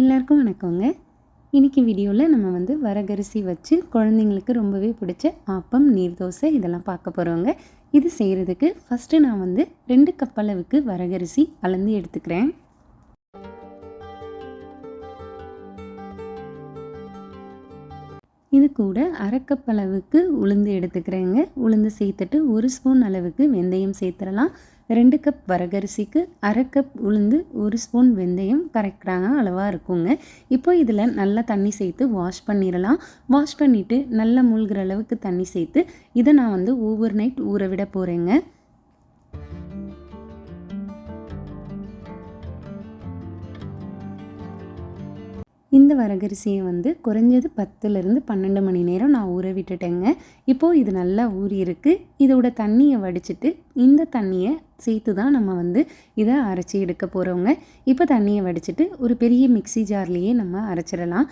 எல்லாருக்கும் வணக்கங்க. இன்றைக்கி வீடியோவில் நம்ம வந்து வரகரிசி வச்சு குழந்தைங்களுக்கு ரொம்பவே பிடிச்ச ஆப்பம் நீர் தோசை இதெல்லாம் பார்க்க போகிறோங்க இது செய்கிறதுக்கு ஃபஸ்ட்டு நான் வந்து ரெண்டு கப் அளவுக்கு வரகரிசி அளந்து எடுத்துக்கிறேன். இது கூட அரைக்கப் அளவுக்கு உளுந்து எடுத்துக்கிறேங்க. உளுந்து சேர்த்துட்டு ஒரு ஸ்பூன் அளவுக்கு வெந்தயம் சேர்த்துடலாம். ரெண்டு கப் வரகரிசிக்கு அரை கப் உளுந்து ஒரு ஸ்பூன் வெந்தயம் கரெக்டான அளவாக இருக்குங்க. இப்போ இதில் நல்லா தண்ணி சேர்த்து வாஷ் பண்ணிடலாம். வாஷ் பண்ணிவிட்டு நல்லா மூழ்கிற அளவுக்கு தண்ணி சேர்த்து இதை நான் வந்து ஓவர் நைட் ஊற விட போகிறேங்க இந்த வரகரிசியை வந்து குறைஞ்சது பத்துலேருந்து பன்னெண்டு மணி நேரம் நான் ஊற விட்டுட்டேங்க. இப்போது இது நல்லா ஊறி இருக்குது இதோட தண்ணியை வடிச்சிட்டு இந்த தண்ணியை சேர்த்து தான் நம்ம வந்து இதை அரைச்சி எடுக்க போகிறோங்க இப்போ தண்ணியை வடிச்சிட்டு ஒரு பெரிய மிக்சி ஜார்லேயே நம்ம அரைச்சிடலாம்.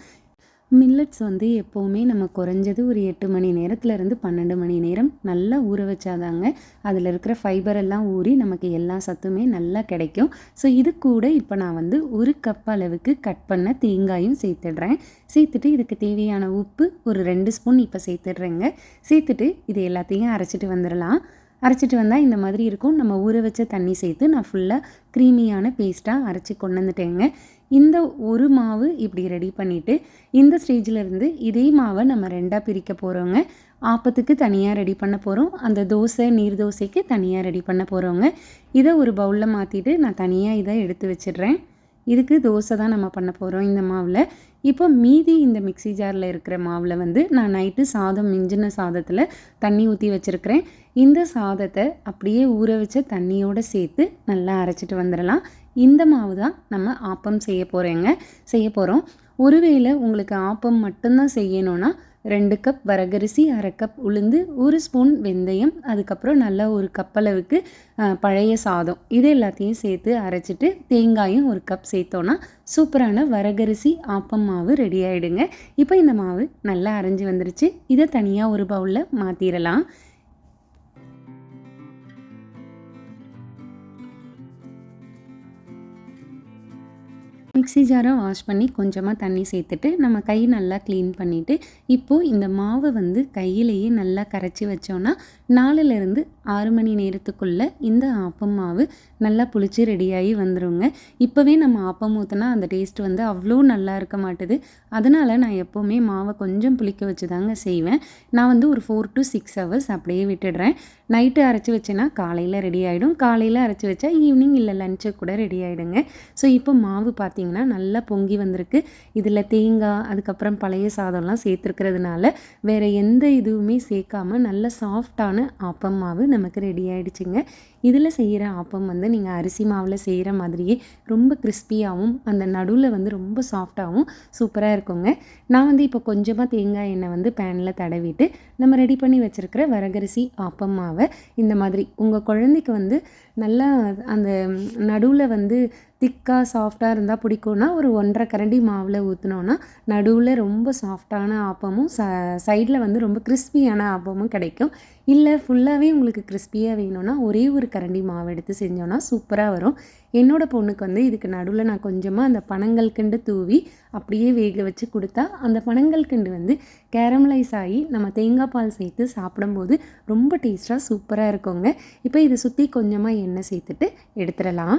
மில்லட்ஸ் வந்து எப்போவுமே நம்ம குறைஞ்சது ஒரு எட்டு மணி நேரத்துலேருந்து பன்னெண்டு மணி நேரம் நல்லா ஊற வச்சாதாங்க. அதில் இருக்கிற ஃபைபர் எல்லாம் ஊறி நமக்கு எல்லா சத்துமே நல்லா கிடைக்கும். ஸோ இது கூட இப்போ நான் வந்து ஒரு கப் அளவுக்கு கட் பண்ண தேங்காயும் சேர்த்துடுறேன். சேர்த்துட்டு இதுக்கு தேவையான உப்பு ஒரு ரெண்டு ஸ்பூன் இப்போ சேர்த்துடுறேங்க. சேர்த்துட்டு இது எல்லாத்தையும் அரைச்சிட்டு வந்துடலாம். அரைச்சிட்டு வந்தால் இந்த மாதிரி இருக்கும். நம்ம ஊற வச்ச தண்ணி சேர்த்து நான் ஃபுல்லாக க்ரீமியான பேஸ்ட்டாக அரைச்சி கொண்டு வந்துட்டேங்க. இந்த ஒரு மாவு இப்படி ரெடி பண்ணிவிட்டு இந்த ஸ்டேஜில் இருந்து இதே மாவை நம்ம ரெண்டாக பிரிக்க போகிறோங்க ஆப்பத்துக்கு தனியாக ரெடி பண்ண போகிறோம் அந்த தோசை நீர் தோசைக்கு தனியாக ரெடி பண்ண போகிறோங்க இதை ஒரு பவுலில் மாற்றிட்டு நான் தனியாக இதை எடுத்து வச்சிடுறேன். இதுக்கு தோசை தான் நம்ம பண்ண போகிறோம் இந்த மாவில். இப்போ மீதி இந்த மிக்சி ஜாரில் இருக்கிற மாவில் வந்து நான் நைட்டு சாதம் மிஞ்சின சாதத்தில் தண்ணி ஊற்றி வச்சுருக்கிறேன். இந்த சாதத்தை அப்படியே ஊற வச்ச தண்ணியோடு சேர்த்து நல்லா அரைச்சிட்டு வந்துடலாம். இந்த மாவு தான் நம்ம ஆப்பம் செய்ய போகிறேங்க செய்ய போகிறோம் ஒருவேளை உங்களுக்கு ஆப்பம் மட்டும்தான் செய்யணும்னா ரெண்டு கப் வரகரிசி அரை கப் உளுந்து ஒரு ஸ்பூன் வெந்தயம் அதுக்கப்புறம் நல்லா ஒரு கப் அளவுக்கு பழைய சாதம். இது எல்லாத்தையும் சேர்த்து அரைச்சிட்டு தேங்காயும் ஒரு கப் சேர்த்தோன்னா சூப்பரான வரகரிசி ஆப்பம் மாவு ரெடி ஆகிடுங்க இப்போ இந்த மாவு நல்லா அரைஞ்சி வந்துருச்சு. இதை தனியாக ஒரு பவுலில் மாற்றிடலாம் மிக்சி ஜாரை வாஷ் பண்ணி கொஞ்சமாக தண்ணி சேர்த்துட்டு நம்ம கை நல்லா க்ளீன் பண்ணிவிட்டு இப்போது இந்த மாவை வந்து கையிலேயே நல்லா கரைச்சி வச்சோன்னா நாலுலேருந்து ஆறு மணி நேரத்துக்குள்ளே இந்த ஆப்பம் மாவு நல்லா புளிச்சு ரெடியாகி வந்துடுங்க இப்போவே நம்ம ஆப்பம் ஊற்றினா அந்த டேஸ்ட் வந்து அவ்வளோ நல்லா இருக்க மாட்டுது. அதனால் நான் எப்போவுமே மாவை கொஞ்சம் புளிக்க வச்சு தாங்க செய்வேன். நான் வந்து ஒரு ஃபோர் டு சிக்ஸ் ஹவர்ஸ் அப்படியே விட்டுடுறேன். நைட்டு அரைச்சி வச்சேன்னா காலையில் ரெடி ஆகிடும் காலையில் அரைச்சி வச்சா ஈவினிங் இல்லை லஞ்சு கூட ரெடி ஆகிடுங்க ஸோ இப்போ மாவு பார்த்திங்கன்னா நல்லா பொங்கி வந்திருக்கு. இதில் தேங்காய் அதுக்கப்புறம் பழைய சாதம்லாம் சேர்த்துருக்கிறதுனால வேறு எந்த இதுவுமே சேர்க்காம நல்ல சாஃப்டான ஆப்பம் மாவு நமக்கு ரெடி ஆகிடுச்சிங்க இதில் செய்கிற ஆப்பம் வந்து நீங்கள் அரிசி மாவில் செய்கிற மாதிரியே ரொம்ப கிறிஸ்பியாகவும் அந்த நடுவில் வந்து ரொம்ப சாஃப்டாகவும் சூப்பராக இருக்குங்க. நான் வந்து இப்போ கொஞ்சமாக தேங்காய் எண்ணெய் வந்து பேனில் தடவிட்டு நம்ம ரெடி பண்ணி வச்சுருக்கிற வரகரிசி ஆப்பம் மாவை இந்த மாதிரி உங்கள் குழந்தைக்கு வந்து நல்லா அந்த நடுவில் வந்து திக்காக சாஃப்டாக இருந்தால் பிடிக்கும்னா ஒரு ஒன்றரை கரண்டி மாவில் ஊற்றினோன்னா நடுவில் ரொம்ப சாஃப்டான ஆப்பமும் ச சைடில் வந்து ரொம்ப கிறிஸ்பியான ஆப்பமும் கிடைக்கும். இல்லை ஃபுல்லாகவே உங்களுக்கு கிறிஸ்பியாக வேணும்னா ஒரே ஒரு கரண்டி மாவு எடுத்து செஞ்சோன்னா சூப்பராக வரும். என்னோடய பொண்ணுக்கு வந்து இதுக்கு நடுவில் நான் கொஞ்சமாக அந்த பனங்கள் கிண்டு தூவி அப்படியே வேக வச்சு கொடுத்தா அந்த பனங்கள் கிண்டு வந்து கேரமலைஸ் ஆகி நம்ம தேங்காய் பால் சேர்த்து சாப்பிடும்போது ரொம்ப டேஸ்ட்டாக சூப்பராக இருக்குங்க. இப்போ இதை சுற்றி கொஞ்சமாக எண்ணெய் சேர்த்துட்டு எடுத்துடலாம்.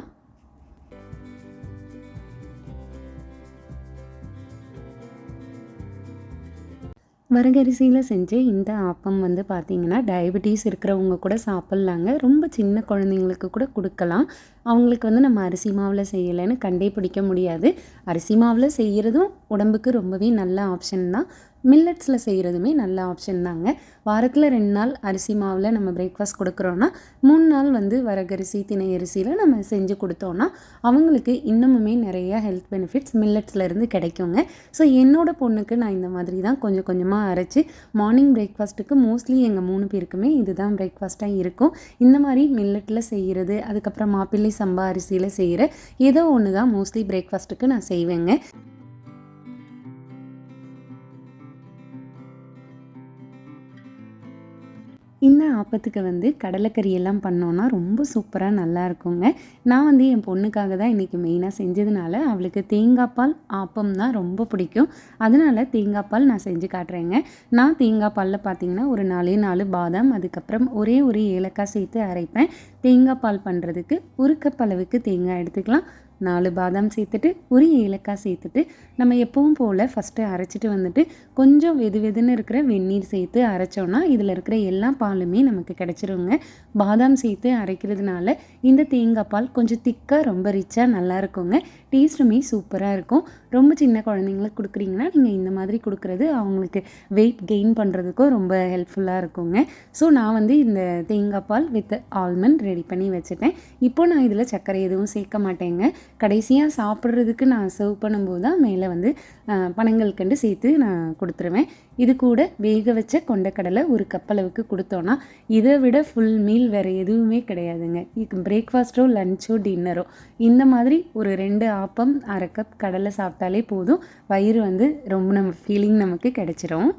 வரகரிசியில் செஞ்ச இந்த ஆப்பம் வந்து பார்த்திங்கன்னா டயபெட்டிஸ் இருக்கிறவங்க கூட சாப்பிட்லாங்க. ரொம்ப சின்ன குழந்தைங்களுக்கு கூட கொடுக்கலாம். அவங்களுக்கு வந்து நம்ம அரிசி மாவில் செய்யலைன்னு கண்டே பிடிக்க முடியாது. அரிசி மாவில் செய்கிறதும் உடம்புக்கு ரொம்பவே நல்ல ஆப்ஷன் தான். மில்லட்ஸில் செய்கிறதுமே நல்ல ஆப்ஷன் தாங்க. வாரத்தில் ரெண்டு நாள் அரிசி மாவில் நம்ம பிரேக்ஃபாஸ்ட் கொடுக்குறோன்னா மூணு நாள் வந்து வரகரிசி திணை அரிசியில் நம்ம செஞ்சு கொடுத்தோன்னா அவங்களுக்கு இன்னமுமே நிறைய ஹெல்த் பெனிஃபிட்ஸ் மில்லட்ஸ்லேருந்து கிடைக்குங்க. ஸோ என்னோடய பொண்ணுக்கு நான் இந்த மாதிரி தான் கொஞ்சம் கொஞ்சமாக அரைச்சி மார்னிங் பிரேக்ஃபாஸ்ட்டுக்கு மோஸ்ட்லி எங்கள் மூணு பேருக்குமே இதுதான் பிரேக்ஃபாஸ்ட்டாக இருக்கும். இந்த மாதிரி மில்லட்டில் செய்கிறது அதுக்கப்புறம் மாப்பிள்ளை சம்பா அரிசியில் செய்கிற ஏதோ ஒன்று தான் மோஸ்ட்லி பிரேக்ஃபாஸ்ட்டுக்கு நான் செய்வேங்க. இந்த ஆப்பத்துக்கு வந்து கடலைக்கறி எல்லாம் பண்ணோன்னா ரொம்ப சூப்பராக நல்லா இருக்குங்க. நான் வந்து என் பொண்ணுக்காக தான் இன்றைக்கி மெயினாக செஞ்சதுனால அவளுக்கு தேங்காய் பால் ஆப்பம் தான் ரொம்ப பிடிக்கும். அதனால தேங்காய் பால் நான் செஞ்சு காட்டுறேங்க. நான் தேங்காய் பாலில் பார்த்தீங்கன்னா ஒரு நாலே நாலு பாதாம் அதுக்கப்புறம் ஒரே ஒரு ஏலக்காய் சேர்த்து அரைப்பேன். தேங்காய் பால் பண்ணுறதுக்கு ஒரு கப் அளவுக்கு தேங்காய் எடுத்துக்கலாம். நாலு பாதாம் சேர்த்துட்டு ஒரு ஏலக்காய் சேர்த்துட்டு நம்ம எப்பவும் போல் ஃபஸ்ட்டு அரைச்சிட்டு வந்துட்டு கொஞ்சம் வெது வெதுன்னு இருக்கிற வெந்நீர் சேர்த்து அரைச்சோன்னா இதில் இருக்கிற எல்லா பாலுமே நமக்கு கிடச்சிருங்க. பாதாம் சேர்த்து அரைக்கிறதுனால இந்த தேங்காய் பால் கொஞ்சம் திக்காக ரொம்ப ரிச்சாக நல்லா இருக்குங்க. டேஸ்ட்டுமே சூப்பராக இருக்கும். ரொம்ப சின்ன குழந்தைங்களுக்கு கொடுக்குறீங்கன்னா நீங்கள் இந்த மாதிரி கொடுக்குறது அவங்களுக்கு வெயிட் கெயின் பண்ணுறதுக்கும் ரொம்ப ஹெல்ப்ஃபுல்லாக இருக்குங்க. ஸோ நான் வந்து இந்த தேங்காய் பால் வித் ஆல்மண்ட் ரெடி பண்ணி வச்சுட்டேன். இப்போ நான் இதில் சர்க்கரை எதுவும் சேர்க்க மாட்டேங்க. கடைசியாக சாப்பிட்றதுக்கு நான் சர்வ் பண்ணும்போது தான் மேலே வந்து பனங்கள் கண்டு சேர்த்து நான் கொடுத்துருவேன். இது கூட வேக வச்ச கொண்டக்கடலை ஒரு கப் அளவுக்கு கொடுத்தோன்னா இதை விட ஃபுல் மீல் வேறு எதுவுமே கிடையாதுங்க. பிரேக்ஃபாஸ்ட்டோ லஞ்சோ டின்னரோ இந்த மாதிரி ஒரு ரெண்டு ஆப்பம் அரை கப் கடலை சாப்பிட்டாலே போதும். வயிறு வந்து ரொம்ப நம்ம ஃபீலிங் நமக்கு கிடைச்சிரும்.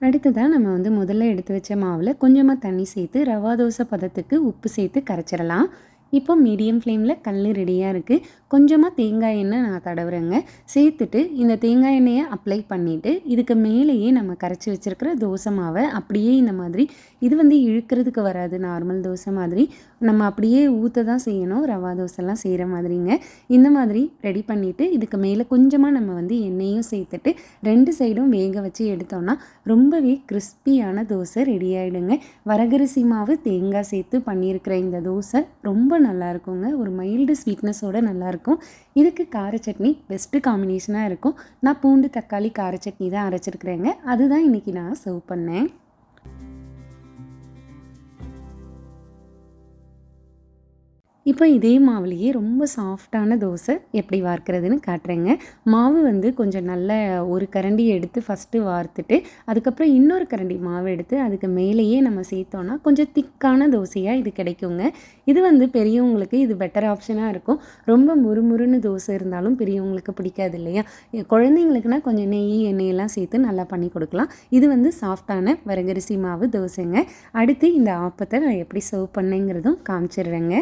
அடுத்ததாக நம்ம வந்து முதல்ல எடுத்து வச்ச மாவில் கொஞ்சமாக தண்ணி சேர்த்து ரவா தோசை பதத்துக்கு உப்பு சேர்த்து கரைச்சிடலாம். இப்போ மீடியம் ஃப்ளேமில் கல் ரெடியாக இருக்குது கொஞ்சமாக தேங்காய் எண்ணெய் நான் தடவுறேங்க. சேர்த்துட்டு இந்த தேங்காய் எண்ணெயை அப்ளை பண்ணிவிட்டு இதுக்கு மேலேயே நம்ம கரைச்சி வச்சுருக்கிற தோசை மாவை அப்படியே இந்த மாதிரி இது வந்து இழுக்கிறதுக்கு வராது நார்மல் தோசை மாதிரி. நம்ம அப்படியே ஊற்ற தான் செய்யணும். ரவா தோசைலாம் செய்கிற மாதிரிங்க. இந்த மாதிரி ரெடி பண்ணிவிட்டு இதுக்கு மேலே கொஞ்சமாக நம்ம வந்து எண்ணெயும் சேர்த்துட்டு ரெண்டு சைடும் வேக வச்சு எடுத்தோன்னா ரொம்பவே கிறிஸ்பியான தோசை ரெடி ஆகிடுங்க வரகரிசி மாவு தேங்காய் சேர்த்து பண்ணியிருக்கிற இந்த தோசை ரொம்ப நல்லா இருக்குங்க. ஒரு மைல்டு ஸ்வீட்னஸோட நல்லாயிருக்கும் இதுக்கு கார சட்னி பெஸ்ட்டு காம்பினேஷனாக இருக்கும். நான் பூண்டு தக்காளி கார சட்னி தான் அரைச்சிருக்கிறேங்க. அதுதான் இன்றைக்கி நான் சர்வ் பண்ணேன். இப்போ இதே மாவுலேயே ரொம்ப சாஃப்டான தோசை எப்படி வார்க்கிறதுன்னு காட்டுறேங்க. மாவு வந்து கொஞ்சம் நல்ல ஒரு கரண்டி எடுத்து ஃபஸ்ட்டு வார்த்துட்டு அதுக்கப்புறம் இன்னொரு கரண்டி மாவு எடுத்து அதுக்கு மேலேயே நம்ம சேர்த்தோன்னா கொஞ்சம் திக்கான தோசையாக இது கிடைக்குங்க. இது வந்து பெரியவங்களுக்கு இது பெட்டர் ஆப்ஷனாக இருக்கும். ரொம்ப முறுமுறுன்னு தோசை இருந்தாலும் பெரியவங்களுக்கு பிடிக்காது இல்லையா? குழந்தைங்களுக்குனா கொஞ்சம் நெய் எண்ணெயெல்லாம் சேர்த்து நல்லா பண்ணி கொடுக்கலாம். இது வந்து சாஃப்டான வரகரிசி மாவு தோசைங்க. அடுத்து இந்த ஆப்பத்தை நான் எப்படி சர்வ் பண்ணேங்கிறதும் காமிச்சிடுறேங்க.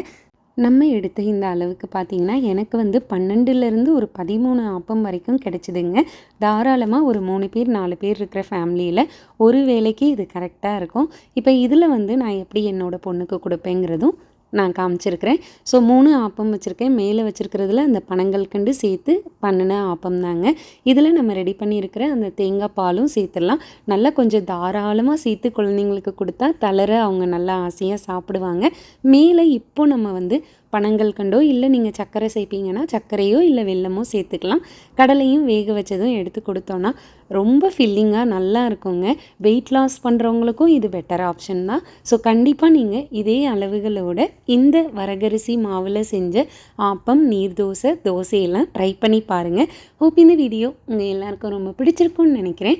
நம்ம எடுத்த இந்த அளவுக்கு பார்த்திங்கன்னா எனக்கு வந்து பன்னெண்டுலேருந்து ஒரு பதிமூணு ஆப்பம் வரைக்கும் கிடச்சிதுங்க. தாராளமாக ஒரு மூணு பேர் நாலு பேர் இருக்கிற ஃபேமிலியில் ஒரு வேலைக்கு இது கரெக்டாக இருக்கும். இப்போ இதில் வந்து நான் எப்படி என்னோடய பொண்ணுக்கு கொடுப்பேங்கிறதும் நான் காமிச்சிருக்கிறேன். ஸோ மூணு ஆப்பம் வச்சுருக்கேன். மேலே வச்சுருக்கிறதுல அந்த பனங்கள் கண்டு சேர்த்து பண்ணின ஆப்பம் தாங்க. இதில் நம்ம ரெடி பண்ணியிருக்கிற அந்த தேங்காய் பாலும் சேர்த்துடலாம். நல்லா கொஞ்சம் தாராளமாக சேர்த்து குழந்தைங்களுக்கு கொடுத்தா தளர அவங்க நல்லா ஆசையாக சாப்பிடுவாங்க. மேலே இப்போ நம்ம வந்து பனங்கள் கண்டோ இல்லை நீங்கள் சர்க்கரை சேர்ப்பீங்கன்னா சர்க்கரையோ இல்லை வெல்லமோ சேர்த்துக்கலாம். கடலையும் வேக வச்சதும் எடுத்து கொடுத்தோன்னா ரொம்ப ஃபில்லிங்காக நல்லா இருக்குங்க. வெயிட் லாஸ் பண்ணுறவங்களுக்கும் இது பெட்டர் ஆப்ஷன் தான். ஸோ கண்டிப்பாக நீங்கள் இதே அளவுகளோட இந்த வரகரிசி மாவில் செஞ்ச ஆப்பம் நீர் தோசை தோசையெல்லாம் ட்ரை பண்ணி பாருங்கள் ஹோப் இந்த வீடியோ உங்கள் எல்லாருக்கும் ரொம்ப பிடிச்சிருக்கும்னு நினைக்கிறேன்.